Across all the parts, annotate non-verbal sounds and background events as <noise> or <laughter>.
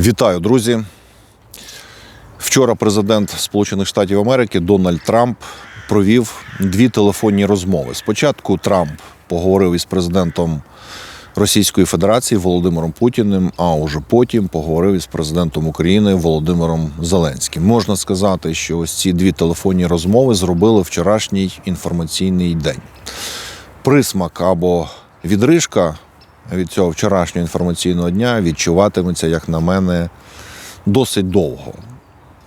Вітаю, друзі. Вчора президент Сполучених Штатів Америки Дональд Трамп провів дві телефонні розмови. Спочатку Трамп поговорив із президентом Російської Федерації Володимиром Путіним, а уже потім поговорив із президентом України Володимиром Зеленським. Можна сказати, що ось ці дві телефонні розмови зробили вчорашній інформаційний день. Присмак або відрижка від цього вчорашнього інформаційного дня відчуватиметься, як на мене, досить довго.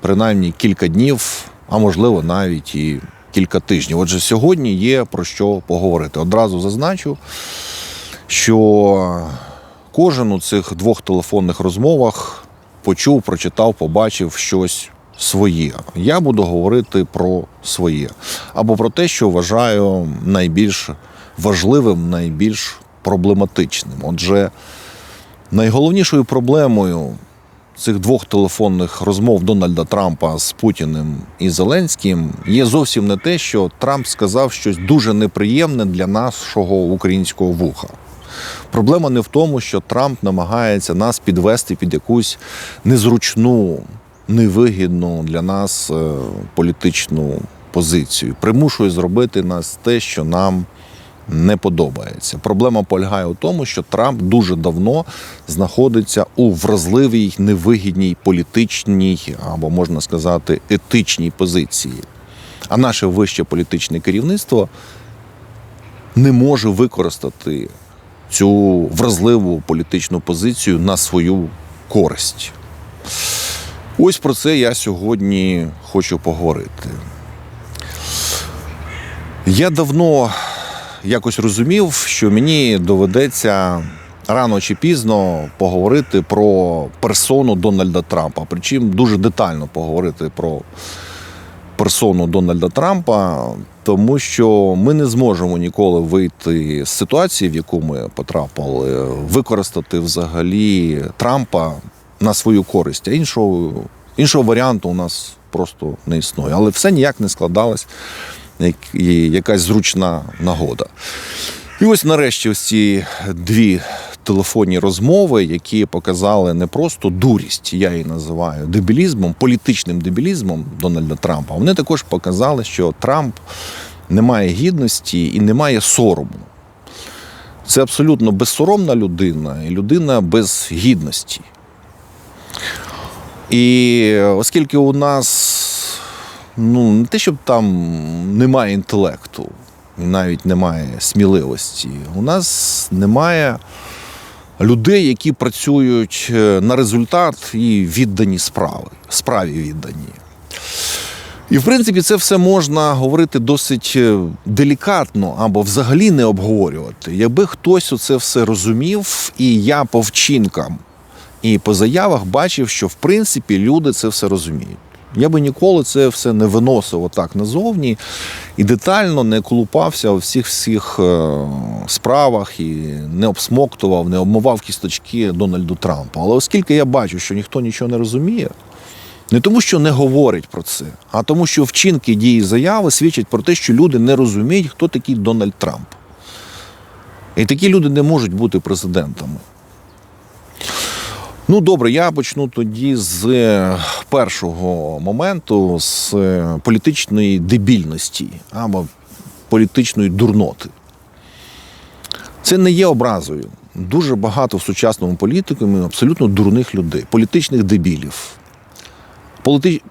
Принаймні кілька днів, а можливо навіть і кілька тижнів. Отже, сьогодні є про що поговорити. Одразу зазначу, що кожен у цих двох телефонних розмовах почув, прочитав, побачив щось своє. Я буду говорити про своє або про те, що вважаю найбільш важливим, найбільш проблематичним. Отже, найголовнішою проблемою цих двох телефонних розмов Дональда Трампа з Путіним і Зеленським є зовсім не те, що Трамп сказав щось дуже неприємне для нашого українського вуха. Проблема не в тому, що Трамп намагається нас підвести під якусь незручну, невигідну для нас е, політичну позицію. Примушує зробити нас те, що нам не подобається. Проблема полягає у тому, що Трамп дуже давно знаходиться у вразливій, невигідній політичній або можна сказати етичній позиції. А наше вище політичне керівництво не може використати цю вразливу політичну позицію на свою користь. Ось про це я сьогодні хочу поговорити. Я давно якось розумів, що мені доведеться рано чи пізно поговорити про персону Дональда Трампа. Причому дуже детально поговорити про персону Дональда Трампа, тому що ми не зможемо ніколи вийти з ситуації, в яку ми потрапили, використати взагалі Трампа на свою користь. А іншого, іншого варіанту у нас просто не існує. Але все ніяк не складалось якась зручна нагода. І ось нарешті ось ці дві телефонні розмови, які показали не просто дурість, я її називаю дебілізмом, політичним дебілізмом Дональда Трампа. Вони також показали, що Трамп не має гідності і не має сорому. Це абсолютно безсоромна людина і людина без гідності. І оскільки у нас ну, не те, щоб там немає інтелекту, і навіть немає сміливості, у нас немає людей, які працюють е, на результат і віддані справи, справі віддані. І, в принципі, це все можна говорити досить е, делікатно або взагалі не обговорювати. Якби хтось це все розумів, і я по вчинкам і по заявах бачив, що в принципі люди це все розуміють. Я би ніколи це все не виносив отак назовні і детально не колупався у всіх всіх е, справах і не обсмоктував, не обмивав кісточки Дональду Трампу. Але оскільки я бачу, що ніхто нічого не розуміє, не тому, що не говорять про це, а тому, що вчинки дії заяви свідчать про те, що люди не розуміють, хто такий Дональд Трамп. І такі люди не можуть бути президентами. Ну, добре, я почну тоді з е, першого моменту, з е, політичної дебільності або політичної дурноти. Це не є образою. Дуже багато в сучасному політикумі абсолютно дурних людей, політичних дебілів.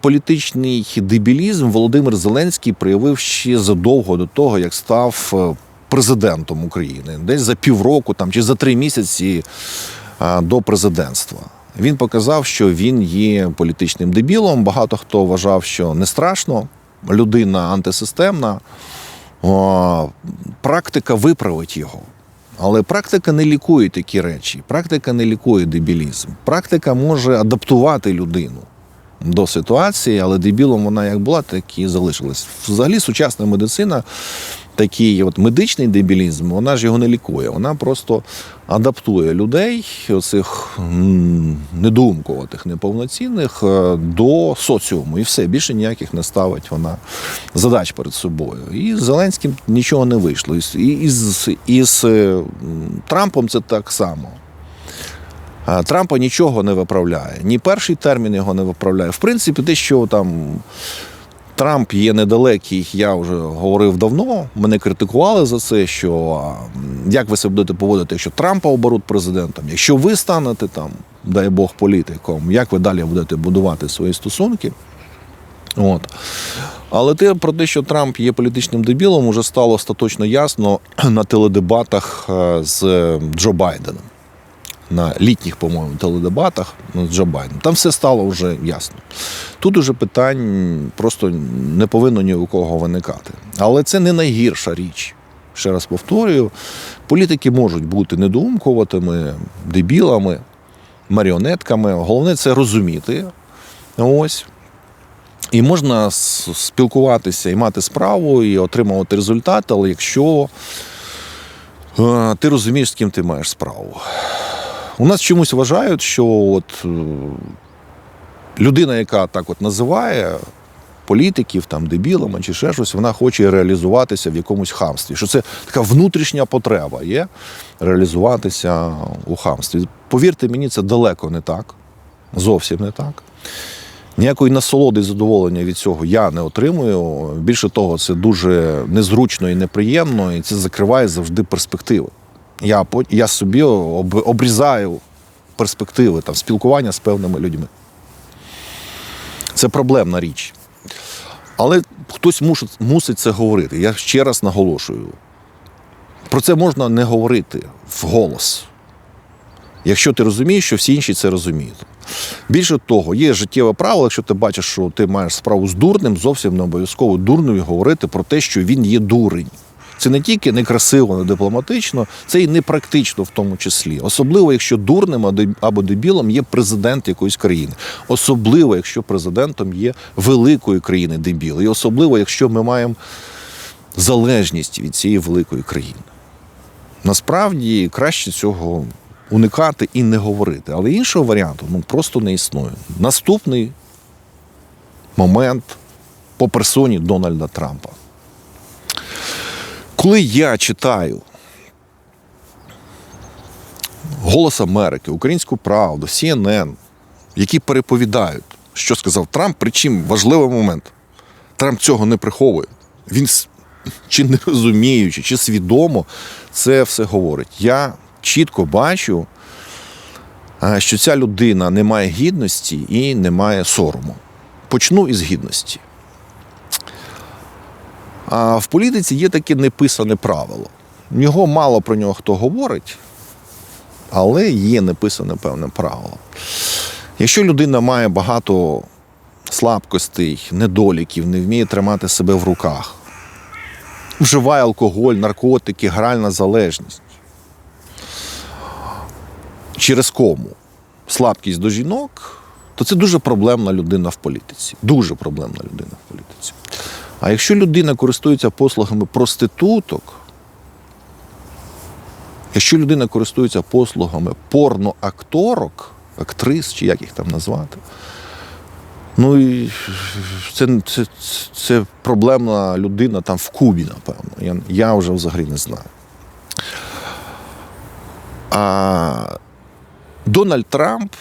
Політичний дебілізм Володимир Зеленський проявив ще задовго до того, як став е, президентом України, десь за півроку там, чи за три місяці до президентства. Він показав, що він є політичним дебілом. Багато хто вважав, що не страшно, людина антисистемна. Практика виправить його. Але практика не лікує такі речі. Практика не лікує дебілізм. Практика може адаптувати людину до ситуації, але дебілом вона як була, так і залишилась. Взагалі, сучасна медицина, такий от медичний дебілізм, вона ж його не лікує. Вона просто адаптує людей, оцих м, недоумкуватих, неповноцінних, е, до соціуму. І все, більше ніяких не ставить вона задач перед собою. І з Зеленським нічого не вийшло. І і з, і з е, Трампом це так само. Трампа нічого не виправляє. Ні перший термін його не виправляє. В принципі, те, що там Трамп є недалекий, я вже говорив давно. Мене критикували за це, що як ви себе будете поводити, якщо Трампа оберуть президентом, якщо ви станете там, дай Бог, політиком, як ви далі будете будувати свої стосунки? От. Але те про те, що Трамп є політичним дебілом, уже стало остаточно ясно на теледебатах е, з Джо Байденом. На літніх, по-моєму, теледебатах ну, з Джо Байденом. Там все стало вже ясно. Тут уже питань просто не повинно ні у кого виникати. Але це не найгірша річ. Ще раз повторюю, політики можуть бути недоумкуватими, дебілами, маріонетками. Головне це розуміти. Ось. І можна спілкуватися і мати справу, і отримувати результат, але якщо е, ти розумієш, з ким ти маєш справу. У нас чомусь вважають, що от е, людина, яка так от називає політиків, там, дебілами чи ще щось, вона хоче реалізуватися в якомусь хамстві. Що це така внутрішня потреба є реалізуватися у хамстві. Повірте мені, це далеко не так. Зовсім не так. Ніякої насолоди і задоволення від цього я не отримую. Більше того, це дуже незручно і неприємно, і це закриває завжди перспективи. Я, я собі об- обрізаю перспективи там, спілкування з певними людьми. Це проблемна річ. Але хтось мусить, мусить це говорити. Я ще раз наголошую. Про це можна не говорити вголос. Якщо ти розумієш, що всі інші це розуміють. Більше того, є життєве правило, якщо ти бачиш, що ти маєш справу з дурним, зовсім не обов'язково дурною говорити про те, що він є дурень. Це не тільки некрасиво, не дипломатично, це і непрактично в тому числі. Особливо, якщо дурним або дебілом є президент якоїсь країни. Особливо, якщо президентом є великої країни дебіл. І особливо, якщо ми маємо залежність від цієї великої країни. Насправді краще цього уникати і не говорити. Але іншого варіанту ну, просто не існує. Наступний момент по персоні Дональда Трампа. Коли я читаю Голос Америки, Українську правду, CNN, які переповідають, що сказав Трамп, причому важливий момент. Трамп цього не приховує. Він чи не розуміючи, чи свідомо це все говорить. Я чітко бачу, е, що ця людина не має гідності і не має сорому. Почну із гідності. А в політиці є таке неписане правило. Його мало про нього хто говорить, але є неписане певне правило. Якщо людина має багато слабкостей, недоліків, не вміє тримати себе в руках, вживає алкоголь, наркотики, гральна залежність. Через кому слабкість до жінок, то це дуже проблемна людина в політиці. Дуже проблемна людина в політиці. А якщо людина користується послугами проституток, якщо людина користується послугами порноакторок, актрис, чи як їх там назвати, ну і це, це, це проблемна людина там в Кубі, напевно. Я, я вже взагалі не знаю. А Дональд Трамп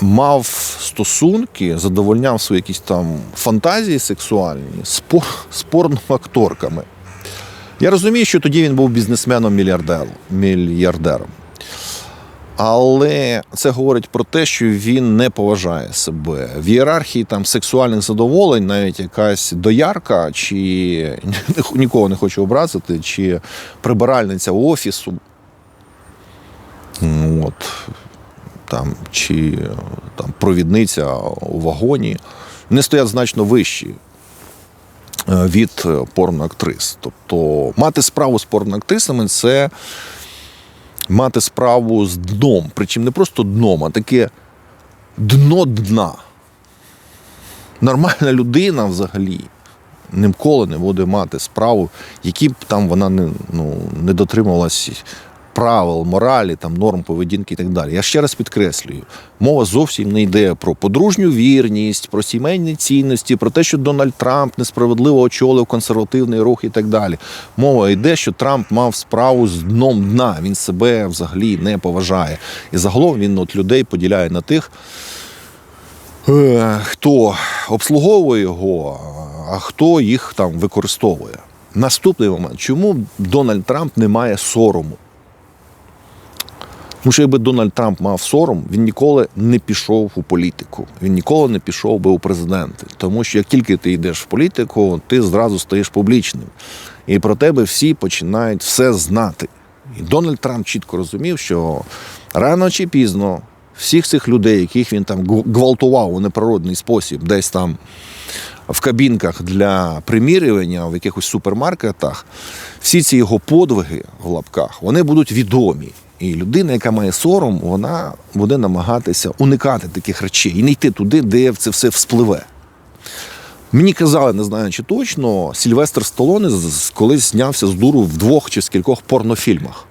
мав стосунки, задовольняв свої якісь там фантазії сексуальні з, пор, з порноакторками. Я розумію, що тоді він був бізнесменом мільярдером. Але це говорить про те, що він не поважає себе. В ієрархії там сексуальних задоволень, навіть якась доярка, чи <laughs> нікого не хочу образити, чи прибиральниця офісу. От, там, чи там, провідниця у вагоні, не стоять значно вищі е, від е, порноактрис. Тобто мати справу з порноактрисами це мати справу з дном. Причому не просто дном, а таке дно дна. Нормальна людина взагалі ніколи не буде мати справу, які б там вона не, ну, не дотримувалась правил, моралі, там, норм поведінки і так далі. Я ще раз підкреслюю, мова зовсім не йде про подружню вірність, про сімейні цінності, про те, що Дональд Трамп несправедливо очолив консервативний рух і так далі. Мова йде, що Трамп мав справу з дном дна. Він себе взагалі не поважає. І загалом він от людей поділяє на тих, е, хто обслуговує його, а хто їх там використовує. Наступний момент, чому Дональд Трамп не має сорому? Тому що якби Дональд Трамп мав сором, він ніколи не пішов у політику. Він ніколи не пішов би у президенти. Тому що як тільки ти йдеш в політику, ти зразу стаєш публічним. І про тебе всі починають все знати. І Дональд Трамп чітко розумів, що рано чи пізно всіх цих людей, яких він там гв- гвалтував у неприродний спосіб, десь там в кабінках для примірювання в якихось супермаркетах, всі ці його подвиги в лапках вони будуть відомі. І людина, яка має сором, вона буде намагатися уникати таких речей і не йти туди, де це все вспливе. Мені казали, не знаю чи точно, Сільвестр Сталоне з- з- колись знявся з дуру в двох чи скількох порнофільмах.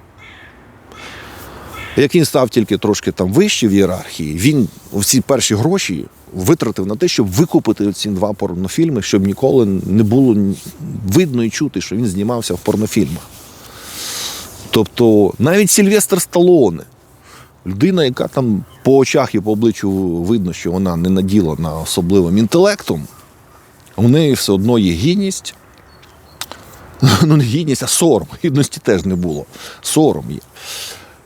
Як він став тільки трошки там вище в ієрархії, він всі перші гроші витратив на те, щоб викупити ці два порнофільми, щоб ніколи не було видно і чути, що він знімався в порнофільмах. Тобто навіть Сільвестр Сталоне, людина, яка там по очах і по обличчю видно, що вона не наділена особливим інтелектом, у неї все одно є гідність. <laughs> Ну, не гідність, а сором. Гідності теж не було. Сором є.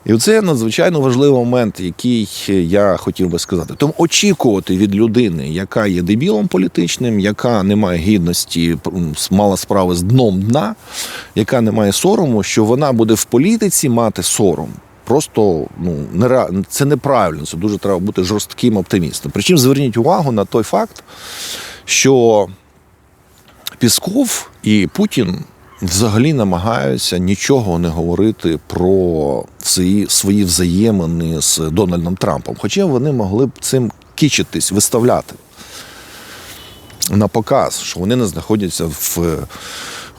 І це надзвичайно важливий момент, який я хотів би сказати. Тому очікувати від людини, яка є дебілом політичним, яка не має гідності, мала справи з дном дна, яка не має сорому, що вона буде в політиці мати сором. Просто ну нере- це неправильно. Це дуже треба бути жорстким оптимістом. Причому зверніть увагу на той факт, що Пісков і Путін взагалі намагаються нічого не говорити про свої, свої взаємини з Дональдом Трампом. Хоча вони могли б цим кічитись, виставляти на показ, що вони не знаходяться в,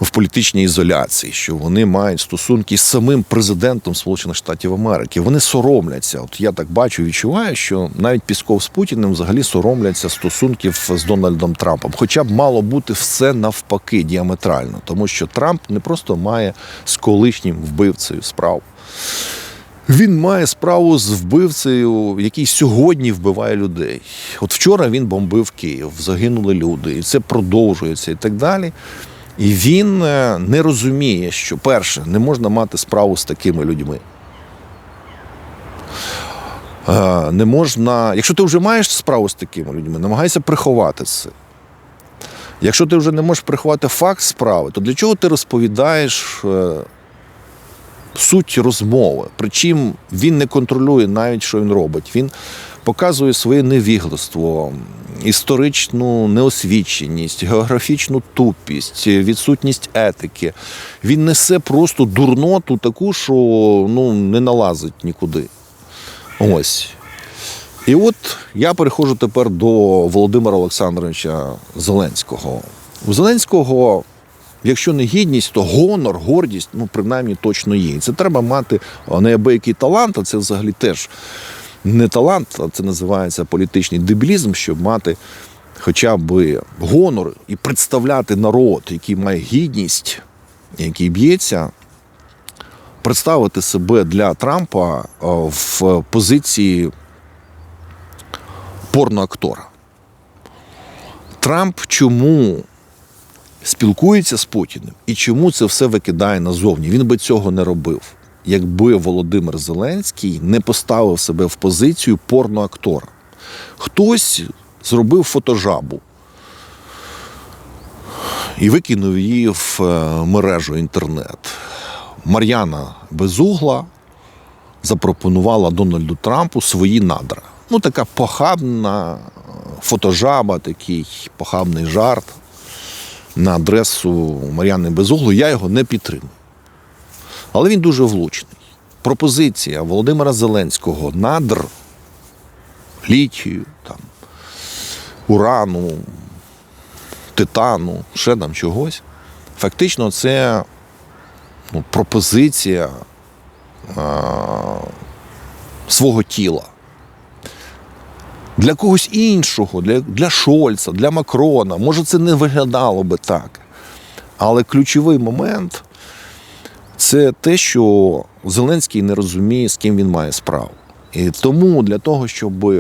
в політичній ізоляції, що вони мають стосунки з самим президентом Сполучених Штатів Америки. Вони соромляться. От я так бачу, відчуваю, що навіть Пісков з Путіним взагалі соромляться стосунків з Дональдом Трампом. Хоча б мало бути все навпаки діаметрально, тому що Трамп не просто має з колишнім вбивцею справу. Він має справу з вбивцею, який сьогодні вбиває людей. От вчора він бомбив Київ, загинули люди, і це продовжується і так далі. І він е, не розуміє, що перше, не можна мати справу з такими людьми. Е, Не можна, якщо ти вже маєш справу з такими людьми, намагайся приховати це. Якщо ти вже не можеш приховати факт справи, то для чого ти розповідаєш е, суть розмови. Причому він не контролює навіть, що він робить. Він показує своє невігластво, історичну неосвіченість, географічну тупість, відсутність етики. Він несе просто дурноту таку, що ну, не налазить нікуди. Ось. І от я переходжу тепер до Володимира Олександровича Зеленського. У Зеленського Якщо не гідність, то гонор, гордість, ну принаймні точно є. І це треба мати неабиякий талант, а це взагалі теж не талант, а це називається політичний дебілізм, щоб мати хоча б гонор і представляти народ, який має гідність, який б'ється, представити себе для Трампа в позиції порноактора. Трамп чому спілкується з Путіним і чому це все викидає назовні. Він би цього не робив, якби Володимир Зеленський не поставив себе в позицію порноактора. Хтось зробив фотожабу і викинув її в е, мережу інтернет. Мар'яна Безугла запропонувала Дональду Трампу свої надра. Ну, така похабна е, фотожаба, такий похабний жарт на адресу Мар'яни Безуглу, я його не підтримую. Але він дуже влучний. Пропозиція Володимира Зеленського надр літію, там, урану, титану, ще там чогось. Фактично, це ну, пропозиція свого тіла. Для когось іншого, для, для Шольца, для Макрона, може, це не виглядало би так. Але ключовий момент це те, що Зеленський не розуміє, з ким він має справу. І тому для того, щоб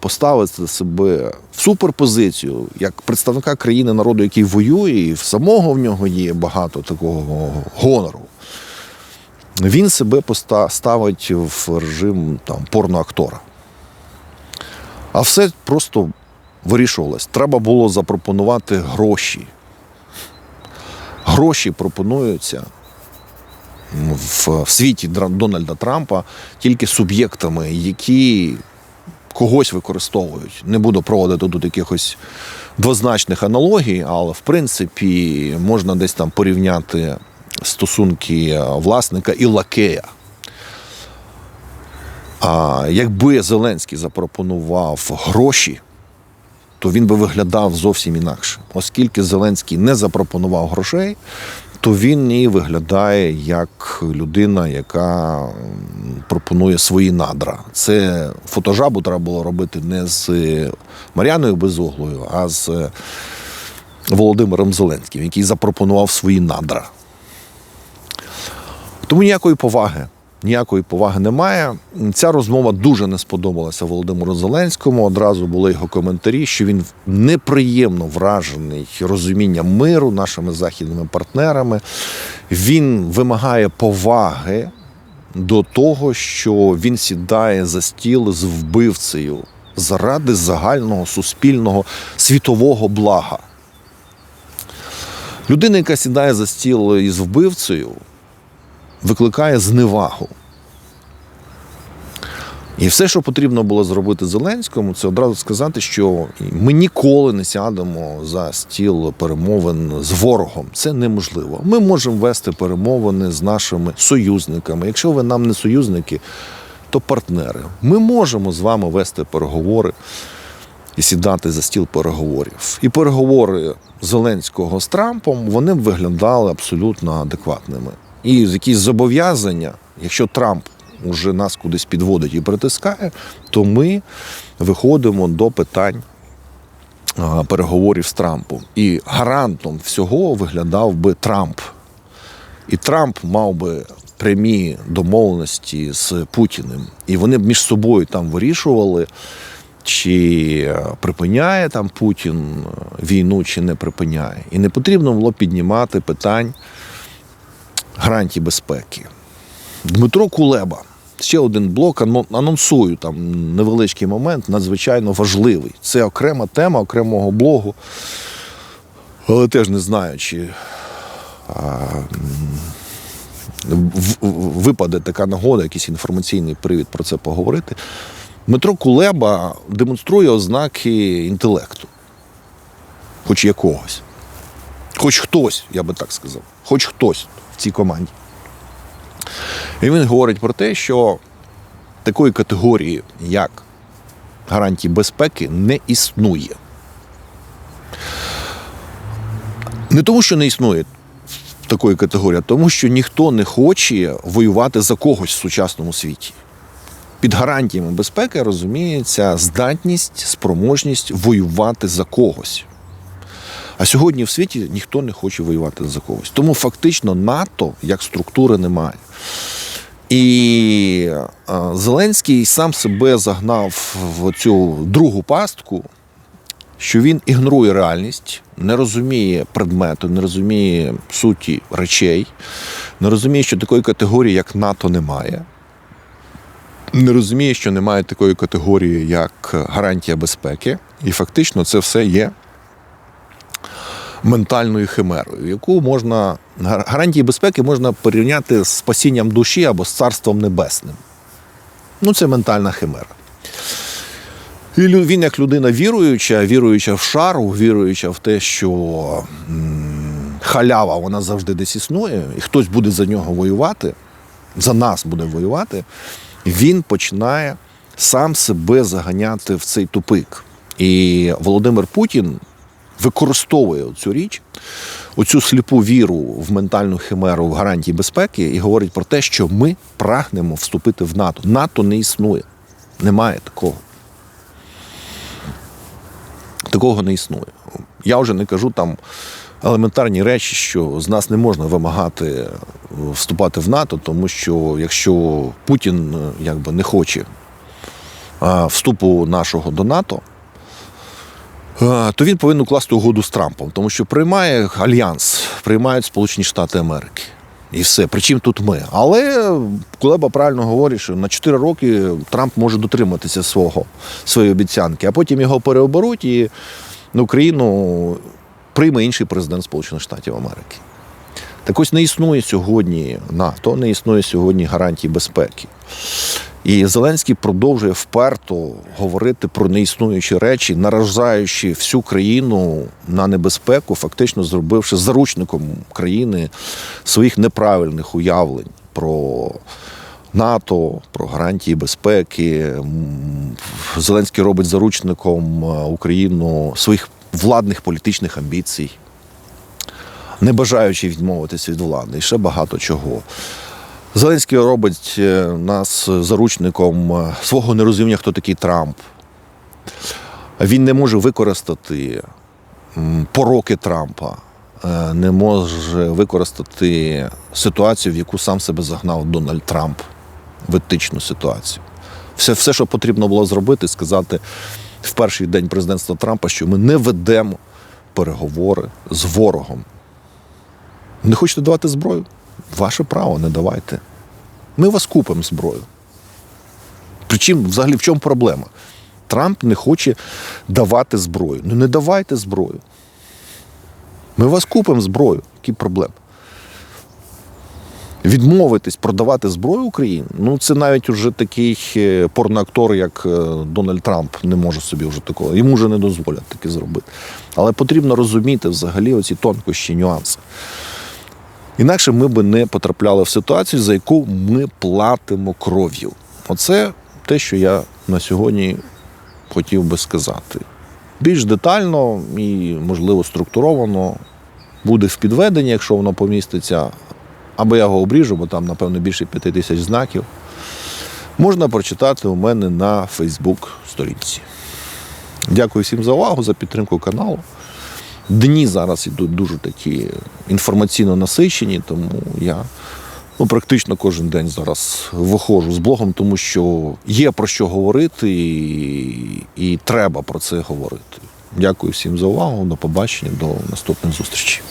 поставити себе в суперпозицію як представника країни народу, який воює, і самого в нього є багато такого гонору. Він себе ставить в режим там, порноактора. А все просто вирішувалось. Треба було запропонувати гроші. Гроші пропонуються в, світі Дональда Трампа тільки суб'єктами, які когось використовують. Не буду проводити тут якихось двозначних аналогій, але в принципі можна десь там порівняти стосунки власника і лакея. А якби Зеленський запропонував гроші, то він би виглядав зовсім інакше. Оскільки Зеленський не запропонував грошей, то він і виглядає як людина, яка пропонує свої надра. Це фотожабу треба було робити не з Мар'яною Безоглою, а з Володимиром Зеленським, який запропонував свої надра. Тому ніякої поваги. Ніякої поваги немає. Ця розмова дуже не сподобалася Володимиру Зеленському. Одразу були його коментарі, що він неприємно вражений розумінням миру нашими західними партнерами. Він вимагає поваги до того, що він сідає за стіл з вбивцею заради загального суспільного світового блага. Людина, яка сідає за стіл із вбивцею, викликає зневагу. І все, що потрібно було зробити Зеленському, це одразу сказати, що ми ніколи не сядемо за стіл перемовин з ворогом. Це неможливо. Ми можемо вести перемовини з нашими союзниками. Якщо ви нам не союзники, то партнери. Ми можемо з вами вести переговори і сідати за стіл переговорів. І переговори Зеленського з Трампом вони виглядали абсолютно адекватними. І якісь зобов'язання, якщо Трамп уже нас кудись підводить і притискає, то ми виходимо до питань переговорів з Трампом. І гарантом всього виглядав би Трамп. І Трамп мав би прямі домовленості з Путіним. І вони б між собою там вирішували, чи припиняє там Путін війну, чи не припиняє. І не потрібно було піднімати питань гарантій безпеки. Дмитро Кулеба. Ще один блок анонсую там невеличкий момент, надзвичайно важливий. Це окрема тема окремого блогу. Але теж не знаю, чи а, випаде така нагода, якийсь інформаційний привід про це поговорити. Дмитро Кулеба демонструє ознаки інтелекту, хоч якогось. Хоч хтось, я би так сказав, хоч хтось цій команді. І він говорить про те, що такої категорії, як гарантії безпеки, не існує. Не тому, що не існує такої категорії, а тому, що ніхто не хоче воювати за когось в сучасному світі. Під гарантіями безпеки розуміється здатність, спроможність воювати за когось. А сьогодні в світі ніхто не хоче воювати за когось. Тому фактично НАТО як структури немає. І Зеленський сам себе загнав в цю другу пастку, що він ігнорує реальність, не розуміє предмету, не розуміє суті речей, не розуміє, що такої категорії, як НАТО, немає. Не розуміє, що немає такої категорії, як гарантія безпеки. І фактично це все є ментальною химерою, яку можна гар- гарантії безпеки можна порівняти з спасінням душі або з царством небесним. Ну, це ментальна химера. І він, як людина віруюча, віруюча в шару, віруюча в те, що халява вона завжди десь існує, і хтось буде за нього воювати, за нас буде воювати, він починає сам себе заганяти в цей тупик. І Володимир Путін використовує цю річ, оцю сліпу віру в ментальну химеру в гарантії безпеки і говорить про те, що ми прагнемо вступити в НАТО. НАТО не існує. Немає такого. Такого не існує. Я вже не кажу там елементарні речі, що з нас не можна вимагати е, вступати в НАТО, тому що якщо Путін е, якби не хоче вступу нашого до НАТО, то він повинен укласти угоду з Трампом, тому що приймає альянс, приймають Сполучені Штати Америки. І все. Причому тут ми. Але Кулеба правильно говорить, що на 4 роки Трамп може дотриматися свого, своєї обіцянки, а потім його переоберуть і Україну прийме інший президент Сполучених Штатів Америки. Так ось не існує сьогодні НАТО, не існує сьогодні гарантій безпеки. І Зеленський продовжує вперто говорити про неіснуючі речі, наражаючи всю країну на небезпеку, фактично зробивши заручником країни своїх неправильних уявлень про НАТО, про гарантії безпеки. Зеленський робить заручником е, Україну своїх владних політичних амбіцій, не бажаючи відмовитися від влади, і ще багато чого. Зеленський робить е, нас заручником е, свого нерозуміння, хто такий Трамп. Він не може використати пороки Трампа, е, не може використати ситуацію, в яку сам себе загнав Дональд Трамп, в етичну ситуацію. Все, все, що потрібно було зробити, сказати в перший день президентства Трампа, що ми не ведемо переговори з ворогом. Не хочете давати зброю? Ваше право, не давайте. Ми вас купимо зброю. Причому, взагалі, в чому проблема? Трамп не хоче давати зброю. Ну не давайте зброю. Ми вас купимо зброю. Які проблеми? Відмовитись продавати зброю Україні, ну це навіть уже такий е, порноактор, як е, Дональд Трамп, не може собі вже такого. Йому вже не дозволять таке зробити. Але потрібно розуміти взагалі оці тонкощі, нюанси. Інакше ми би не потрапляли в ситуацію, за яку ми платимо кров'ю. Оце те, що я на сьогодні хотів би сказати. Більш детально і, можливо, структуровано буде в підведенні, якщо воно поміститься. Або я його обріжу, бо там, напевно, більше п'яти тисяч знаків. Можна прочитати у мене на Фейсбук-сторінці. Дякую всім за увагу, за підтримку каналу. Дні зараз йдуть дуже такі інформаційно насичені, тому я ну, практично кожен день зараз виходжу з блогом, тому що є про що говорити і, і треба про це говорити. Дякую всім за увагу. До побачення, до наступних зустрічей.